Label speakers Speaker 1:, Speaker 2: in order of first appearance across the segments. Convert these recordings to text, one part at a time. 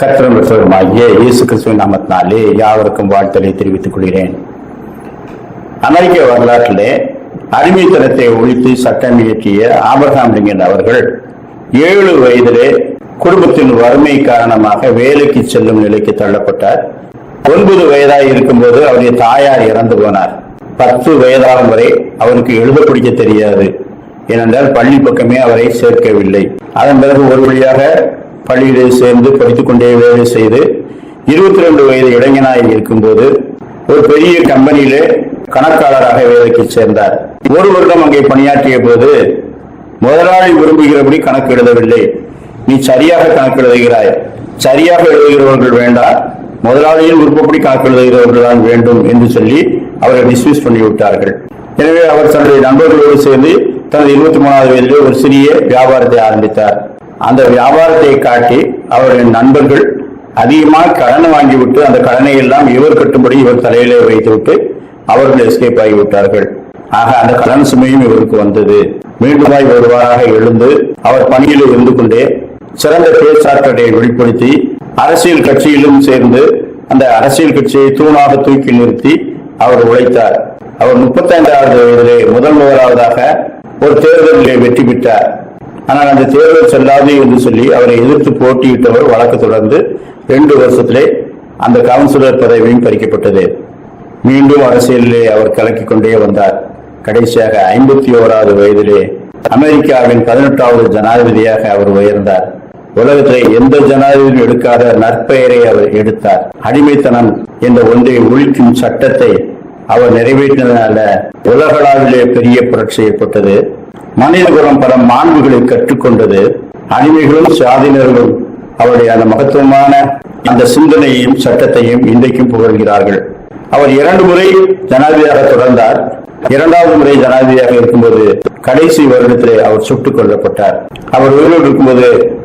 Speaker 1: கர்த்தரும் பெற்றவருமாகிய இயேசு கிறிஸ்துவின் நாமத்தினாலே யாவருக்கும் வாழ்த்தலை தெரிவித்துக் கொள்கிறேன். அமெரிக்க வரலாற்றிலே அடிமைத்தனத்தை ஒழித்து சட்டம் இயற்றிய ஆபர்ஹாம் லிங்கன் அவர்கள் ஏழு வயதிலே குடும்பத்தின் வறுமை காரணமாக வேலைக்கு செல்லும் நிலைக்கு தள்ளப்பட்டார். ஒன்பது வயதாய் இருக்கும்போது அவருடைய தாயார் இறந்து போனார். பத்து வயதாகும் வரை அவருக்கு எழுத பிடிக்க தெரியாது. ஏனென்றால் பள்ளி பக்கமே அவரை சேர்க்கவில்லை. அதன் பிறகு ஒரு வழியாக பள்ளியிலே சேர்ந்து படித்துக்கொண்டே வேலை செய்து இருபத்தி ரெண்டு வயது இளைஞனாக இருக்கும்போது ஒரு பெரிய கம்பெனியிலே கணக்காளராக வேலைக்கு சேர்ந்தார். ஒரு வருடம் அங்கே பணியாற்றிய போது முதலாளி விரும்புகிறபடி கணக்கு எழுதவில்லை. நீ சரியாக கணக்கு எழுதுகிறாய். சரியாக எழுதுகிறவர்கள் வேண்டாம் முதலாளியின் விருப்பப்படி கணக்கு எழுதுகிறவர்கள் தான் வேண்டும் என்று சொல்லி அவரை டிஸ்மிஸ் பண்ணிவிட்டார்கள். எனவே அவர் தன்னுடைய நண்பர்களோடு சேர்ந்து தனது இருபத்தி மூணாவது வயதிலே ஒரு சிறிய வியாபாரத்தை ஆரம்பித்தார். அந்த வியாபாரத்தை காட்டி அவருடைய நண்பர்கள் அதிகமாக கடன் வாங்கிவிட்டு அந்த கடனை எல்லாம் இவர் கட்டும்படி இவர் தலையிலே வைத்துவிட்டு அவர்கள் எஸ்கேப் ஆகிவிட்டார்கள் ஆக அந்த கடன் சுமையும் இவருக்கு வந்தது. மீண்டுமாய் ஒருவாறாக எழுந்து அவர் பணியில் இருந்து கொண்டே சிறந்த பேச்சாற்றலை வெளிப்படுத்தி அரசியல் கட்சியிலும் சேர்ந்து அந்த அரசியல் கட்சியை தூணாக தூக்கி நிறுத்தி அவர் உழைத்தார். அவர் முப்பத்தைந்தாவது வயதிலே முதல் முதலாவதாக ஒரு தேர்தலிலே வெற்றி பெற்றார். ஆனால் அந்த தேர்தல் செல்லாது என்று சொல்லி அவரை எதிர்த்து போட்டியிட்டவர் வழக்கு தொடர்ந்து ரெண்டு வருஷத்திலே அந்த கவுன்சிலர் பதவியும் பறிக்கப்பட்டது. மீண்டும் அரசியலிலே அவர் கலக்கிக் கொண்டே வந்தார். கடைசியாக ஐம்பத்தி ஓராவது வயதிலே அமெரிக்காவின் பதினெட்டாவது ஜனாதிபதியாக அவர் உயர்ந்தார். உலகத்திலே எந்த ஜனாதிபதியும் எடுக்காத நற்பெயரை அவர் எடுத்தார். அடிமைத்தனம் என்ற ஒன்றை ஒழிக்கும் சட்டத்தை அவர் நிறைவேற்றினால உலகளாவிலே பெரிய புரட்சி ஏற்பட்டது. மனிதகுலம் பல மாண்புகளை கற்றுக்கொண்டது. அடிமைகளும் சாதியினர்களும் அவருடைய அந்த மகத்துவமான அந்த சிந்தனையையும் சட்டத்தையும் இன்றைக்கும் புகழ்கிறார்கள். அவர் இரண்டு முறை ஜனாதிபதியாக தொடர்ந்தார். இரண்டாவது முறை ஜனாதிபதியாக இருக்கும்போது கடைசி வருடத்திலே அவர் சுட்டுக் கொல்லப்பட்டார். அவர் உயிரோடு இருக்கும்போது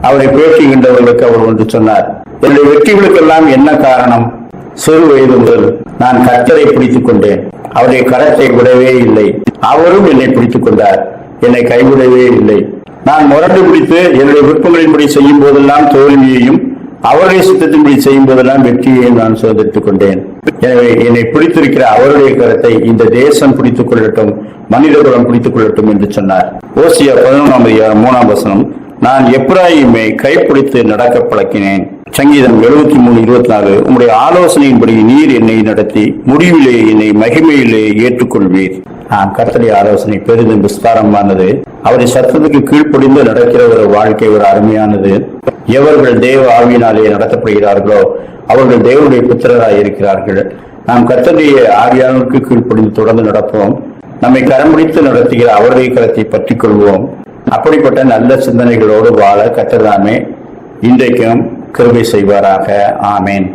Speaker 1: அவரை பேட்டிகின்றவர்களுக்கு அவர் ஒன்று சொன்னார். என்னுடைய வெற்றிகளுக்கெல்லாம் என்ன காரணம்? சிறு வயது முதல் நான் கர்த்தரை பிடித்துக் கொண்டேன். அவருடைய கரத்தை விடவே இல்லை. அவரும் என்னை பிடித்துக் கொண்டார். என்னை கைவிடவே இல்லை. நான் முரண்டு பிடித்து என்னுடைய விருப்பங்களின்படி செய்யும் போதெல்லாம் தோல்வியையும் அவருடைய சித்தத்தின்படி செய்யும் போதெல்லாம் வெற்றியையும் நான் சுதந்திரித்துக் கொண்டேன். எனவே என்னை பிடித்திருக்கிற அவருடைய கரத்தை இந்த தேசம் பிடித்துக் கொள்ளட்டும் மனிதகுலம் பிடித்துக் கொள்ளட்டும் என்று சொன்னார். ஓசியா பதினொன்றாம் அதிகாரம் மூணாம் வசனம் நான் எப்ராஹிமை கைப்பிடித்து நடக்க பழக்கினேன். சங்கீதம் எழுபத்தி மூணு இருபத்தி நாலு உங்களுடைய ஆலோசனையின்படி நீர் என்னை நடத்தி முடிவிலே என்னை மகிமையிலே ஏற்றுக்கொள்வீர். நான் கர்த்தருடைய ஆலோசனை பெரிதும் விஸ்தாரமானது. அவரை சத்தத்துக்கு கீழ்ப்படிந்து நடக்கிற ஒரு வாழ்க்கை ஒரு அருமையானது. எவர்கள் தேவ ஆவியினாலே நடத்தப்படுகிறார்களோ அவர்கள் தேவனுடைய புத்திரராய் இருக்கிறார்கள். நாம் கர்த்தருடைய ஆவியானவருக்கு கீழ்ப்படிந்து தொடர்ந்து நடப்போம். நம்மை கரம் பிடித்து நடத்துகிற அவருடைய கரத்தை பற்றிக் கொள்வோம். அப்படிப்பட்ட நல்ல சிந்தனைகளோடு வாழ கத்தர்தாமே இன்றைக்கும் கிருபை செய்வாராக. ஆமேன்.